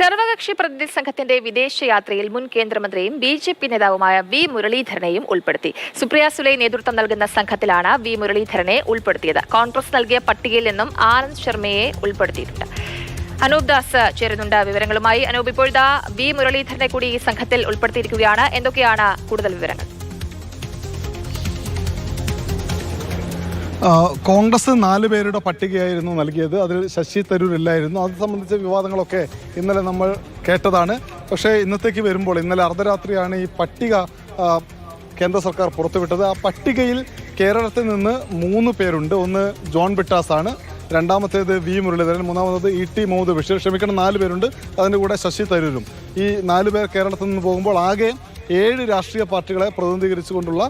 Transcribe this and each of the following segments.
സർവകക്ഷി പ്രതിനിധി സംഘത്തിന്റെ വിദേശയാത്രയിൽ മുൻ കേന്ദ്രമന്ത്രിയും ബി ജെ പി നേതാവുമായ വി മുരളീധരനെയും ഉൾപ്പെടുത്തി. സുപ്രിയ സുലൈ നേതൃത്വം നൽകുന്ന സംഘത്തിലാണ് വി മുരളീധരനെ ഉൾപ്പെടുത്തിയത്. കോൺഗ്രസ് നൽകിയ പട്ടികയിൽ നിന്നും ആനന്ദ് ശർമ്മയെ ഉൾപ്പെടുത്തിയിട്ടുണ്ട്. അനൂപ് ദാസ് ചേരുന്നുണ്ട് വിവരങ്ങളുമായി. അനൂപ് ഇപ്പോഴത്തെ വി മുരളീധരനെ കൂടി ഈ സംഘത്തിൽ ഉൾപ്പെടുത്തിയിരിക്കുകയാണ്. എന്തൊക്കെയാണ് കൂടുതൽ വിവരങ്ങൾ? കോൺഗ്രസ് നാല് പേരുടെ പട്ടികയായിരുന്നു നൽകിയത്. അതിൽ ശശി തരൂർ ഇല്ലായിരുന്നു. അത് സംബന്ധിച്ച വിവാദങ്ങളൊക്കെ ഇന്നലെ നമ്മൾ കേട്ടതാണ്. പക്ഷേ ഇന്നത്തേക്ക് വരുമ്പോൾ ഇന്നലെ അർദ്ധരാത്രിയാണ് ഈ പട്ടിക കേന്ദ്ര സർക്കാർ പുറത്തുവിട്ടത്. ആ പട്ടികയിൽ കേരളത്തിൽ നിന്ന് മൂന്ന് പേരുണ്ട്. ഒന്ന് ജോൺ ബിട്ടാസ് ആണ് രണ്ടാമത്തേത് വി മുരളീധരൻ. മൂന്നാമത്തേത് ഇ ടി മുഹമ്മദ് ബഷീർ. ക്ഷമിക്കണം നാല് പേരുണ്ട്. അതിന്റെ കൂടെ ശശി തരൂരും. ഈ നാല് പേർ കേരളത്തിൽ നിന്ന് പോകുമ്പോൾ ആകെ ഏഴ് രാഷ്ട്രീയ പാർട്ടികളെ പ്രതിനിധീകരിച്ചുകൊണ്ടുള്ള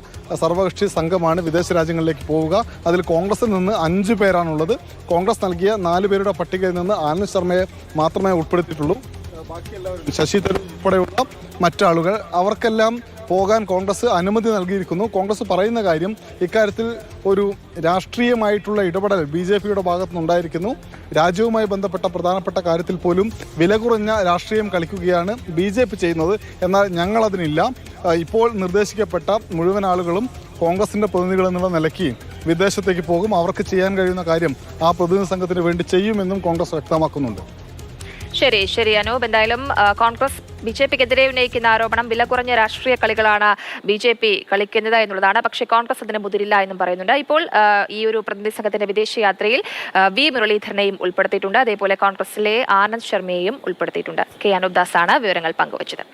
സർവകക്ഷി സംഘമാണ് വിദേശ രാജ്യങ്ങളിലേക്ക് പോവുക. അതിൽ കോൺഗ്രസിൽ നിന്ന് അഞ്ച് പേരാണുള്ളത്. കോൺഗ്രസ് നൽകിയ നാല് പേരുടെ പട്ടികയിൽ നിന്ന് ആനന്ദ് ശർമ്മയെ മാത്രമേ ഉൾപ്പെടുത്തിയിട്ടുള്ളൂ. ശശി തരൂർ ഉൾപ്പെടെയുള്ള മറ്റാളുകൾ അവർക്കെല്ലാം പോകാൻ കോൺഗ്രസ് അനുമതി നൽകിയിരിക്കുന്നു. കോൺഗ്രസ് പറയുന്ന കാര്യം ഇക്കാര്യത്തിൽ ഒരു രാഷ്ട്രീയമായിട്ടുള്ള ഇടപെടൽ ബി ജെ പിയുടെ ഭാഗത്തുനിന്നുണ്ടായിരിക്കുന്നു. രാജ്യവുമായി ബന്ധപ്പെട്ട പ്രധാനപ്പെട്ട കാര്യത്തിൽ പോലും വില കുറഞ്ഞ രാഷ്ട്രീയം കളിക്കുകയാണ് ബി ജെ പി ചെയ്യുന്നത്. എന്നാൽ ഞങ്ങളതിനില്ല. ഇപ്പോൾ നിർദ്ദേശിക്കപ്പെട്ട മുഴുവൻ ആളുകളും കോൺഗ്രസിന്റെ പ്രതിനിധികൾ എന്നുള്ള നിലയ്ക്ക് വിദേശത്തേക്ക് പോകും. അവർക്ക് ചെയ്യാൻ കഴിയുന്ന കാര്യം ആ പ്രതിനിധി സംഘത്തിന് വേണ്ടി ചെയ്യുമെന്നും കോൺഗ്രസ് വ്യക്തമാക്കുന്നുണ്ട്. ശരി ശരി അനൂപ്. എന്തായാലും കോൺഗ്രസ് ബി ജെ പിക്കെതിരെ ഉന്നയിക്കുന്ന ആരോപണം വില കുറഞ്ഞ രാഷ്ട്രീയ കളികളാണ് ബി ജെ പി കളിക്കുന്നത് എന്നുള്ളതാണ്. പക്ഷേ കോൺഗ്രസ് അതിന് മുതിരില്ല എന്നും പറയുന്നുണ്ട്. ഇപ്പോൾ ഈ ഒരു പ്രതിനിധി സംഘത്തിന്റെ വിദേശയാത്രയിൽ യാത്രയിൽ വി മുരളീധരനെയും ഉൾപ്പെടുത്തിയിട്ടുണ്ട്. അതേപോലെ കോൺഗ്രസിലെ ആനന്ദ് ശർമ്മയെയും ഉൾപ്പെടുത്തിയിട്ടുണ്ട്. കെ അനൂപ് ദാസാണ് വിവരങ്ങൾ പങ്കുവച്ചത്.